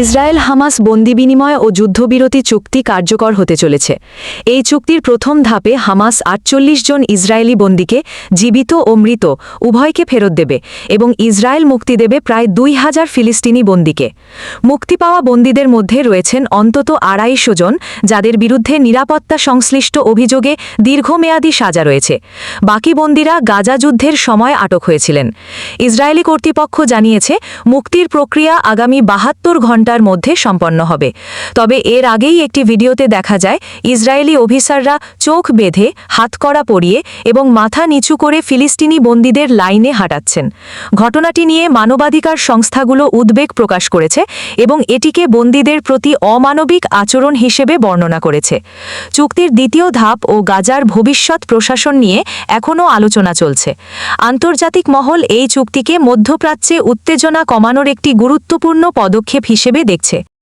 Israel Hamas বন্দি বিনিময় ও যুদ্ধবিরতি চুক্তি কার্যকর হতে চলেছে। এই চুক্তির প্রথম ধাপে হামাস আটচল্লিশ জন ইসরায়েলি বন্দীকে জীবিত ও মৃত উভয়কে ফেরত দেবে এবং ইসরায়েল মুক্তি দেবে প্রায় দুই হাজার ফিলিস্তিনি বন্দীকে। মুক্তি পাওয়া বন্দীদের মধ্যে রয়েছেন অন্তত আড়াইশো জন যাদের বিরুদ্ধে নিরাপত্তা সংশ্লিষ্ট অভিযোগে দীর্ঘমেয়াদী সাজা রয়েছে। বাকি বন্দীরা গাজা যুদ্ধের সময় আটক হয়েছিলেন। ইসরায়েলি কর্তৃপক্ষ জানিয়েছে, মুক্তির প্রক্রিয়া আগামী বাহাত্তর ঘণ্টার মধ্যে সম্পন্ন হবে। তবে এর আগেই একটি ভিডিওতে দেখা যায়, ইসরায়েলি অফিসাররা চোখ বেঁধে হাতকড়া পরিয়ে এবং মাথা নিচু করে ফিলিস্তিনি বন্দীদের লাইনে হাঁটাচ্ছেন। ঘটনাটি নিয়ে মানবাধিকার সংস্থাগুলো উদ্বেগ প্রকাশ করেছে এবং এটিকে বন্দীদের প্রতি অমানবিক আচরণ হিসেবে বর্ণনা করেছে। চুক্তির দ্বিতীয় ধাপ ও গাজার ভবিষ্যৎ প্রশাসন নিয়ে এখনও আলোচনা চলছে। আন্তর্জাতিক মহল এই চুক্তিকে মধ্যপ্রাচ্যে উত্তেজনা কমানোর একটি গুরুত্বপূর্ণ পদক্ষেপ হিসেবে দেখছে।